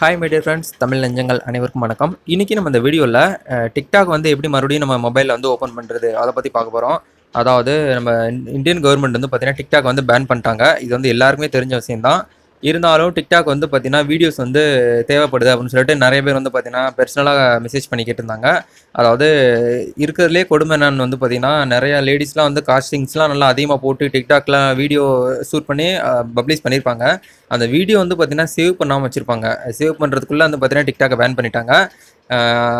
Hi my dear friends Tamil நெஞ்சங்கள் அனைவருக்கும் வணக்கம். இன்றைக்கி நம்ம இந்த வீடியோவில் டிக்டாக் வந்து எப்படி மறுபடியும் நம்ம மொபைலில் வந்து ஓப்பன் பண்ணுறது அதை பற்றி பார்க்க போகிறோம் அதாவது நம்ம இந்தியன் கவர்மெண்ட் வந்து பார்த்திங்கன்னா டிக்டாக் வந்து பேன் பண்ணிட்டாங்க. இது வந்து எல்லாருக்குமே தெரிஞ்ச விஷயம்தான். இருந்தாலும் டிக்டாக் வந்து பார்த்திங்கன்னா வீடியோஸ் வந்து தேவைப்படுது அப்படின்னு சொல்லிட்டு நிறைய பேர் வந்து பார்த்திங்கன்னா பர்சனலாக மெசேஜ் பண்ணிக்கிட்டு இருந்தாங்க. அதாவது இருக்கிறதுலே கொடுமை என்னன்னு வந்து பார்த்திங்கன்னா நிறைய லேடிஸ்லாம் வந்து காஸ்டிங்ஸ்லாம் நல்லா அதிகமாக போட்டு டிக்டாக்லாம் வீடியோ ஷூட் பண்ணி பப்ளிஷ் பண்ணியிருப்பாங்க. அந்த வீடியோ வந்து பார்த்திங்கன்னா சேவ் பண்ணாமல் வச்சுருப்பாங்க. சேவ் பண்ணுறதுக்குள்ளே வந்து பார்த்திங்கன்னா டிக்டாக்கை பேன் பண்ணிட்டாங்க.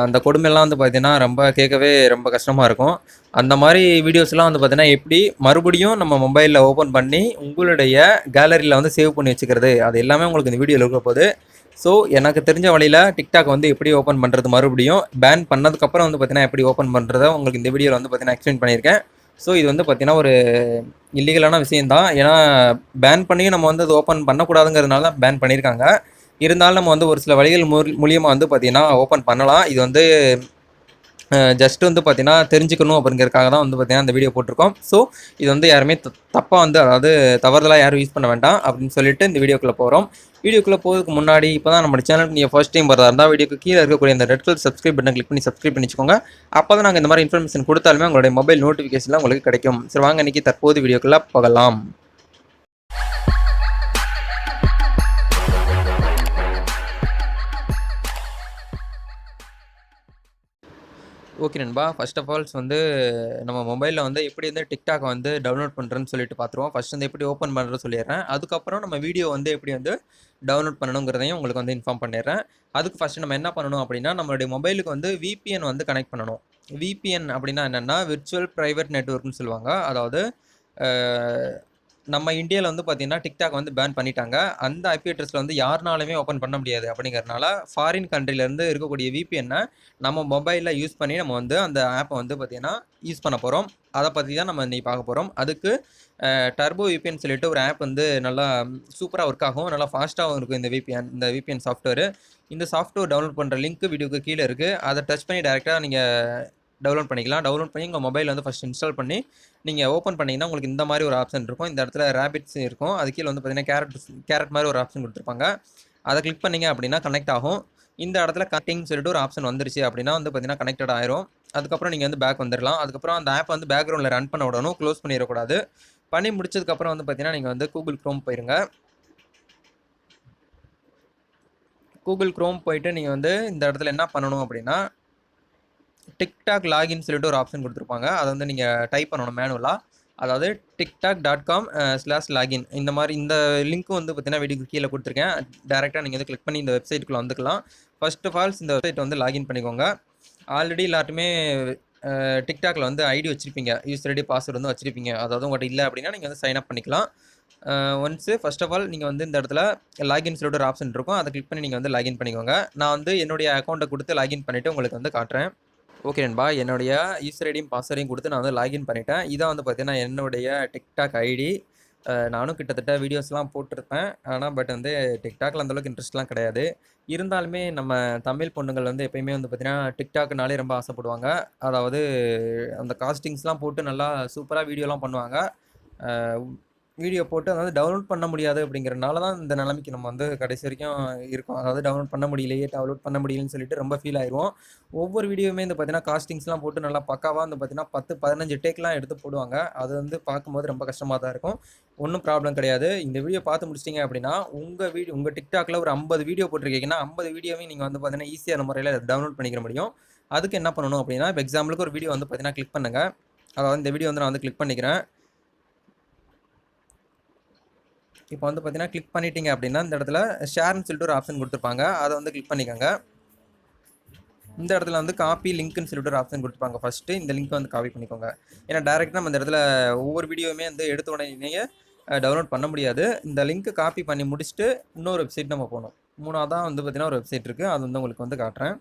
அந்த கொடுமையெல்லாம் வந்து பார்த்திங்கன்னா ரொம்ப கேட்கவே ரொம்ப கஷ்டமாக இருக்கும். அந்த மாதிரி வீடியோஸ்லாம் வந்து பார்த்திங்கன்னா எப்படி மறுபடியும் நம்ம மொபைலில் ஓப்பன் பண்ணி உங்களுடைய கேலரியில் வந்து சேவ் பண்ணி வச்சுக்கிறது? அது எல்லாமே உங்களுக்கு இந்த வீடியோவில் இருக்க போகுது. ஸோ எனக்கு தெரிஞ்ச வழியில் டிக்டாக் வந்து எப்படி ஓப்பன் பண்ணுறது மறுபடியும் பேன் பண்ணதுக்கப்புறம் வந்து பார்த்திங்கன்னா எப்படி ஓப்பன் பண்ணுறத உங்களுக்கு இந்த வீடியோவில் வந்து பார்த்திங்கன்னா எக்ஸ்பிளைன் பண்ணியிருக்கேன். ஸோ இது வந்து பார்த்திங்கன்னா ஒரு இல்லீகலான விஷயம்தான். ஏன்னா பேன் பண்ணியும் நம்ம வந்து அது ஓப்பன் பண்ணக்கூடாதுங்கிறதுனால தான் பேன் பண்ணியிருக்காங்க. இருந்தாலும் நம்ம வந்து ஒரு சில வழிகள் மூலியமாக வந்து பார்த்திங்கன்னா ஓப்பன் பண்ணலாம். இது வந்து ஜஸ்ட் வந்து பார்த்தீங்கன்னா தெரிஞ்சுக்கணும் அப்படிங்கிறதுக்காக தான் வந்து பார்த்தீங்கன்னா இந்த வீடியோ போட்டிருக்கோம். ஸோ இது வந்து யாருமே தப்பாக வந்து அதாவது தவறுதலாக யாரும் யூஸ் பண்ண வேண்டாம் அப்படின்னு சொல்லிட்டு இந்த வீடியோக்குள்ளே போகிறோம் வீடியோக்குள்ளே போகிறதுக்கு முன்னாடி இப்போ தான் நம்ம சேனல் நீங்கள் ஃபஸ்ட் டைம் வரதா இருந்தால் வீடியோக்கு கீழே இருக்கக்கூடிய இந்த red colour subscribe button click பண்ணி சப்ஸ்கிரைப் பண்ணி அப்போ தான் நாங்கள் இந்த மாதிரி இன்ஃபர்மேஷன் கொடுத்தாலுமே உங்களுடைய மொபைல் நோட்டிஃபிகேஷன்லாம் உங்களுக்கு கிடைக்கும். சரி வாங்க இன்றைக்கி தற்போது வீடியோக்குள்ளே போகலாம். ஓகே நண்பா. ஃபர்ஸ்ட் ஆஃப் ஆல்ஸ் வந்து நம்ம மொபைலில் வந்து எப்படி வந்து டிக்டாக் வந்து டவுன்லோட் பண்ணுறேன்னு சொல்லிட்டு பார்த்துருவோம் ஃபர்ஸ்ட் வந்து எப்படி ஓப்பன் பண்ணுறது சொல்லிடுறேன். அதுக்கப்புறம் நம்ம வீடியோ வந்து எப்படி வந்து டவுன்லோட் பண்ணணுங்கிறதையும் உங்களுக்கு வந்து இன்ஃபார்ம் பண்ணிடுறேன். அதுக்கு ஃபஸ்ட்டு நம்ம என்ன பண்ணணும் அப்படின்னா நம்மளுடைய மொபைலுக்கு வந்து விபிஎன் வந்து கனெக்ட் பண்ணணும். விபிஎன் அப்படின்னா என்னென்னா விர்ச்சுவல் ப்ரைவேட் நெட்ஒர்க்னு சொல்லுவாங்க. அதாவது நம்ம இந்தியாவில் வந்து பார்த்தீங்கன்னா டிக்டாக் வந்து பேன் பண்ணிட்டாங்க. அந்த ஐபி அட்ரஸில் வந்து யாருனாலுமே ஓப்பன் பண்ண முடியாது. அப்படிங்கிறனால ஃபாரின் கண்ட்ரிலேருந்து இருக்கக்கூடிய விபிஎன்னை நம்ம மொபைலில் யூஸ் பண்ணி நம்ம வந்து அந்த ஆப்பை வந்து பார்த்திங்கன்னா யூஸ் பண்ண போகிறோம் அதை பற்றி தான் நம்ம இன்னைக்கு பார்க்க போகிறோம் அதுக்கு டர்போ விபிஎன் சொல்லிட்டு ஒரு ஆப் வந்து நல்லா சூப்பராக ஒர்க் ஆகும். நல்லா ஃபாஸ்ட்டாகவும் இருக்கும் இந்த விபிஎன் இந்த விபிஎன் சாஃப்ட்வேர் இந்த சாஃப்ட்வேர் டவுன்லோட் பண்ணுற லிங்க் வீடியோக்கு கீழே இருக்குது அதை டச் பண்ணி டேரெக்டாக நீங்கள் டவுன்லோட் பண்ணிக்கலாம். டவுன்லோட் பண்ணி உங்கள் மொபைல் வந்து ஃபஸ்ட் இன்ஸ்டால் பண்ணி நீங்கள் ஓப்பன் பண்ணிங்கன்னா உங்களுக்கு இந்த மாதிரி ஒரு ஆப்ஷன் இருக்கும். இந்த இடத்துல ரேபிட்ஸ் இருக்கும். அது கீழே வந்து பார்த்தீங்கன்னா கேரட் கேரட் மாதிரி ஒரு ஆப்ஷன் கொடுத்துருப்பாங்க. அதை கிளிக் பண்ணீங்க அப்படின்னா கனெக்ட் ஆகும். இந்த இடத்துல கனெக்டிங் சொல்லிட்டு ஒரு ஆப்ஷன் வந்துருச்சு அப்படின்னா வந்து பார்த்தீங்கன்னா கனெக்டட் ஆயிரும். அதுக்கப்புறம் நீங்கள் வந்து பேக் வந்துடலாம் அதுக்கப்புறம் அந்த ஆப் வந்து பேக்ரவுண்டில் ரன் பண்ண விடணும் க்ளோஸ் பண்ணிடக்கூடாது. பண்ணி முடிச்சதுக்கப்புறம் வந்து பார்த்தீங்கன்னா நீங்கள் வந்து கூகுள் க்ரோம் போயிருங்க. கூகுள் க்ரோம் போயிட்டு நீங்கள் வந்து இந்த இடத்துல என்ன பண்ணணும் அப்படின்னா டிக்டாக் லாகின் சொல்லிட்டு ஒரு ஆப்ஷன் கொடுத்துருப்பாங்க. அதை வந்து நீங்கள் டைப் பண்ணணும் மேனுவலாக அதாவது TikTok dot com slash login இந்த மாதிரி இந்த லிங்க்கும் வந்து பார்த்தீங்கன்னா வீடியோக்கு கீழே கொடுத்துருக்கேன். டேரெக்டாக நீங்கள் வந்து கிளிக் பண்ணி இந்த வெப்சைட்டுக்குள்ளே வந்துக்கலாம். ஃபர்ஸ்ட் ஆஃப் ஆல்ஸ் இந்த வெப்சைட் வந்து லாகின் பண்ணிக்கோங்க. ஆல்ரெடி எல்லாருமே டிக்டாக்ல வந்து ஐடி வச்சுருப்பீங்க. யூஸ் ஐடி பாஸ்வேர்டு வந்து வச்சுருப்பீங்க. அதாவது உங்கள்கிட்ட இல்லை அப்படின்னா நீங்கள் வந்து சைன் அப் பண்ணிக்கலாம். ஒன்ஸு ஃபர்ஸ்ட் ஆஃப் ஆல் நீங்கள் வந்து இந்த இடத்துல லாகின் சொல்லிட்டு ஒரு ஆப்ஷன் இருக்கும். அதை கிளிக் பண்ணி நீங்கள் வந்து லாகின் பண்ணிக்கோங்க. நான் வந்து என்னுடைய அக்கௌண்ட்டை கொடுத்து லாகின் பண்ணிவிட்டு உங்களுக்கு வந்து காட்டுறேன். ஓகே நண்பா. என்னுடைய யூசர் ஐடியும் பாஸ்வேர்டையும் கொடுத்து நான் வந்து லாகின் பண்ணிட்டேன். இதான் வந்து பார்த்தீங்கன்னா என்னுடைய டிக்டாக் ஐடி நானும் கிட்டத்தட்ட வீடியோஸ்லாம் போட்டிருப்பேன். ஆனால் பட் வந்து டிக்டாக்ல அந்தளவுக்கு இன்ட்ரெஸ்ட்லாம் கிடையாது. இருந்தாலுமே நம்ம தமிழ் பொண்ணுங்கள் வந்து எப்பயுமே வந்து பார்த்திங்கன்னா டிக்டாக்னாலே ரொம்ப ஆசைப்படுவாங்க. அதாவது அந்த காஸ்டிங்ஸ்லாம் போட்டு நல்லா சூப்பராக வீடியோலாம் பண்ணுவாங்க. வீடியோ போட்டு அதாவது டவுன்லோட் பண்ண முடியாது அப்படிங்கிறனால தான் இந்த நிலைமைக்கு நம்ம வந்து கடைசி வரைக்கும் இருக்கோம். அதாவது டவுன்லோட் பண்ண முடியலையே டவுன்லோட் பண்ண முடியலன்னு சொல்லிட்டு ரொம்ப ஃபீல் ஆயிடுவோம் ஒவ்வொரு வீடியோவுமே இந்த பார்த்தீங்கன்னா காஸ்டிங்ஸ்லாம் போட்டு நல்லா பக்காவாக வந்து பார்த்தீங்கன்னா பத்து பதினஞ்சு டேக்லாம் எடுத்து போடுவாங்க. அது வந்து பார்க்கும்போது ரொம்ப கஷ்டமாக தான் இருக்கும். ஒன்றும் ப்ராப்ளம் கிடையாது. இந்த வீடியோ பார்த்து முடிச்சிட்டிங்க அப்படின்னா உங்கள் வீடியோ உங்கள் டிக்டாக்ல ஒரு ஐம்பது வீடியோ போட்டிருக்கீங்கன்னா ஐம்பது வீடியோவையும் நீங்கள் வந்து பார்த்தீங்கன்னா ஈஸியான முறையில் டவுன்லோட் பண்ணிக்கிற முடியும். அதுக்கு என்ன பண்ணணும் அப்படின்னா இப்போ எக்ஸாம்பிளுக்கு ஒரு வீடியோ வந்து பார்த்தீங்கன்னா கிளிக் பண்ணுங்கள் அதாவது இந்த வீடியோ வந்து நான் வந்து கிளிக் பண்ணிக்கிறேன். இப்போ வந்து பார்த்தீங்கன்னா கிளிக் பண்ணிட்டீங்க அப்படின்னா இந்த இடத்துல ஷேர்னு சொல்லிட்டு ஒரு ஆப்ஷன் கொடுத்துருப்பாங்க. அதை வந்து கிளிக் பண்ணிக்கோங்க. இந்த இடத்துல வந்து காப்பி லிங்க்னு சொல்லிட்டு ஒரு ஆப்ஷன் கொடுத்துருப்பாங்க. ஃபஸ்ட்டு இந்த லிங்க்கை வந்து காப்பி பண்ணிக்கோங்க. ஏன்னா டேரெக்டாக நம்ம இந்த இடத்துல ஒவ்வொரு வீடியோவுமே வந்து எடுத்த உடனே டவுன்லோட் பண்ண முடியாது. இந்த லிங்க்கை காப்பி பண்ணி முடிச்சுட்டு இன்னொரு வெப்சைட் நம்ம போகணும். மூணாவதாக வந்து பார்த்தீங்கன்னா ஒரு வெப்சைட் இருக்குது அது வந்து உங்களுக்கு வந்து காட்டுறேன்.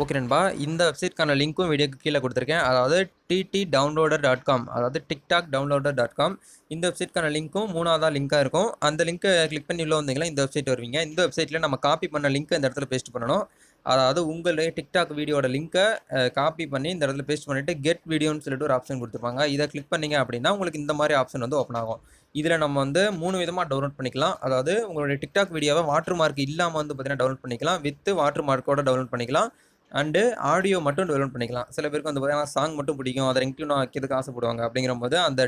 ஓகே நண்பா. இந்த வெப்சைட்க்கான லிங்க்கும் வீடியோக்கு கீழே கொடுத்துருக்கேன். அதாவது டிடி டவுன்லோடர் டாட் காம் அதாவது டிக்டாக் டவுன்லோடர் டாட் காம் இந்த வெப்சைட்க்கான லிங்க்கும் மூணாவதாக லிங்காக இருக்கும். அந்த லிங்க்கை கிளிக் பண்ணி உள்ள வந்தீங்கன்னா இந்த வெப்சைட் வருவீங்க. இந்த வெப்சைட்டில் நம்ம காப்பி பண்ண லிங்க்கை இந்த இடத்துல பேஸ்ட் பண்ணணும். அதாவது உங்களுடைய டிக்டாக் வீடியோட லிங்க்கை காப்பி பண்ணி இந்த இடத்துல பேஸ்ட் பண்ணிவிட்டு கெட் வீடியோன்னு சொல்லிட்டு ஒரு ஆப்ஷன் கொடுத்துருப்பாங்க. இதை கிளிக் பண்ணீங்க அப்படின்னா உங்களுக்கு இந்த மாதிரி ஆப்ஷன் வந்து ஓப்பன் ஆகும். இதில் நம்ம வந்து மூணு விதமாக டவுன்லோட் பண்ணிக்கலாம். அதாவது உங்களுடைய டிக்டாக் வீடியோவை வாட்டர் மார்க் இல்லாமல் வந்து பார்த்திங்கன்னா டவுன்லோட் பண்ணிக்கலாம். வித் வாட்டர் மார்க்கோட டவுன்லோட் பண்ணிக்கலாம். அண்டு ஆடியோ மட்டும் டெவலப் பண்ணிக்கலாம். சில பேருக்கு வந்து பார்த்தீங்கன்னா சாங் மட்டும் பிடிக்கும். அதை இன்க்ளூட் வைக்கிறதுக்கு ஆசைப்படுவாங்க அப்படிங்கிற போது அந்த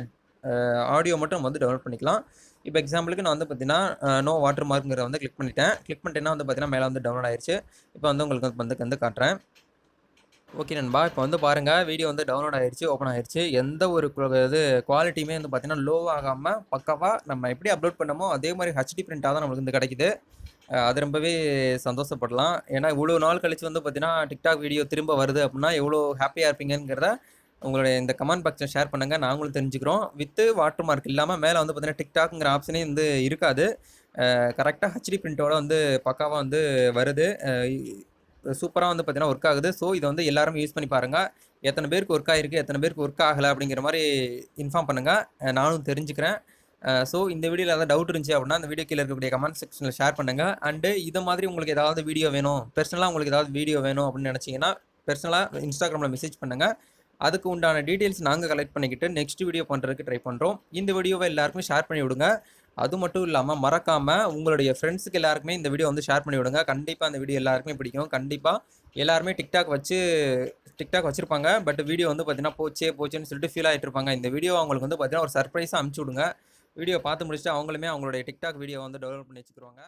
ஆடியோ மட்டும் நம்ம வந்து டெவலப் பண்ணிக்கலாம். இப்போ எக்ஸாம்பிளுக்கு நான் வந்து பார்த்தீங்கன்னா நோ வாட்டர் மார்க்குங்கிற வந்து கிளிக் பண்ணிட்டேன். கிளிக் பண்ணிட்டேன்னா வந்து பார்த்தீங்கன்னா மேலே வந்து டவுன்லோட் ஆயிடுச்சு இப்போ வந்து உங்களுக்கு வந்து வந்து காட்டுறேன். ஓகே நண்பா இப்போ வந்து பாருங்கள் வீடியோ வந்து டவுன்லோட் ஆயிடுச்சு ஓப்பன் ஆயிடுச்சு எந்த ஒரு இது குவாலிட்டியுமே வந்து பார்த்தீங்கன்னா லோ ஆகாமல் பக்காவாக நம்ம எப்படி அப்லோட் பண்ணமோ அதே மாதிரி ஹச்டி பிரிண்ட்டாக தான் நம்மளுக்கு வந்து கிடைக்குது. அது ரொம்பவே சந்தோஷப்படலாம். ஏன்னா இவ்வளோ நாள் கழிச்சு வந்து பார்த்தீங்கன்னா டிக்டாக் வீடியோ திரும்ப வருது அப்படின்னா எவ்வளோ ஹாப்பியாக இருப்பீங்கிறத உங்களுடைய இந்த கமெண்ட் பாக்ஸில் ஷேர் பண்ணுங்கள் நாங்களும் தெரிஞ்சுக்கிறோம். வித்து வாட்டர் மார்க் இல்லாமல் மேலே வந்து பார்த்தீங்கன்னா டிக்டாக்ங்கிற ஆப்ஷனே வந்து இருக்காது. கரெக்டாக ஹச்டி பிரிண்ட்டோட வந்து பக்காவாக வந்து வருது. சூப்பராக வந்து பார்த்தீங்கன்னா ஒர்க் ஆகுது. ஸோ இதை வந்து எல்லாரும் யூஸ் பண்ணி பாருங்கள் எத்தனை பேருக்கு ஒர்க் ஆகிருக்கு எத்தனை பேருக்கு ஒர்க் ஆகலை அப்படிங்கிற மாதிரி இன்ஃபார்ம் பண்ணுங்கள் நானும் தெரிஞ்சுக்கிறேன். ஸோ இந்த வீடியோவில் ஏதாவது டவுட் இருந்துச்சு அப்படின்னா அந்த வீடியோ கீழே இருக்கக்கூடிய கமெண்ட் செக்ஷனில் ஷேர் பண்ணுங்கள் அண்டு இது மாதிரி உங்களுக்கு ஏதாவது வீடியோ வேணும் பர்சனலாக உங்களுக்கு ஏதாவது வீடியோ வேணும் அப்படின்னு நினச்சிங்கன்னா பர்சனலாக இன்ஸ்டாகிராமில் மெசேஜ் பண்ணுங்கள் அதுக்கு உண்டான டீட்டெயில்ஸ் நாங்கள் கலெக்ட் பண்ணிக்கிட்டு நெக்ஸ்ட் வீடியோ பண்ணுறதுக்கு ட்ரை பண்ணுறோம் இந்த வீடியோவை எல்லாருக்குமே ஷேர் பண்ணி விடுங்க. அது மட்டும் இல்லாமல் மறக்காமல் உங்களுடைய ஃப்ரெண்ட்ஸுக்கு எல்லாருக்குமே இந்த வீடியோ வந்து ஷேர் பண்ணி விடுங்க. கண்டிப்பாக அந்த வீடியோ எல்லாருக்குமே பிடிக்கும். கண்டிப்பாக எல்லாருமே டிக்டாக் வச்சு டிக்டாக் வச்சுருப்பாங்க. பட் வீடியோ வந்து பார்த்தீங்கன்னா போச்சே போச்சேன்னு சொல்லிட்டு ஃபீல் ஆகிட்டு இருப்பாங்க இந்த வீடியோ அவங்களுக்கு வந்து பார்த்தீங்கன்னா ஒரு சர்ப்ரைஸாக அனுப்பிச்சி விடுங்க. வீடியோ பார்த்து முடிச்சுட்டு அவங்களுமே அவங்களுடைய டிக்டாக் வீடியோ வந்து டெவலப் பண்ணி வச்சுக்கிறாங்க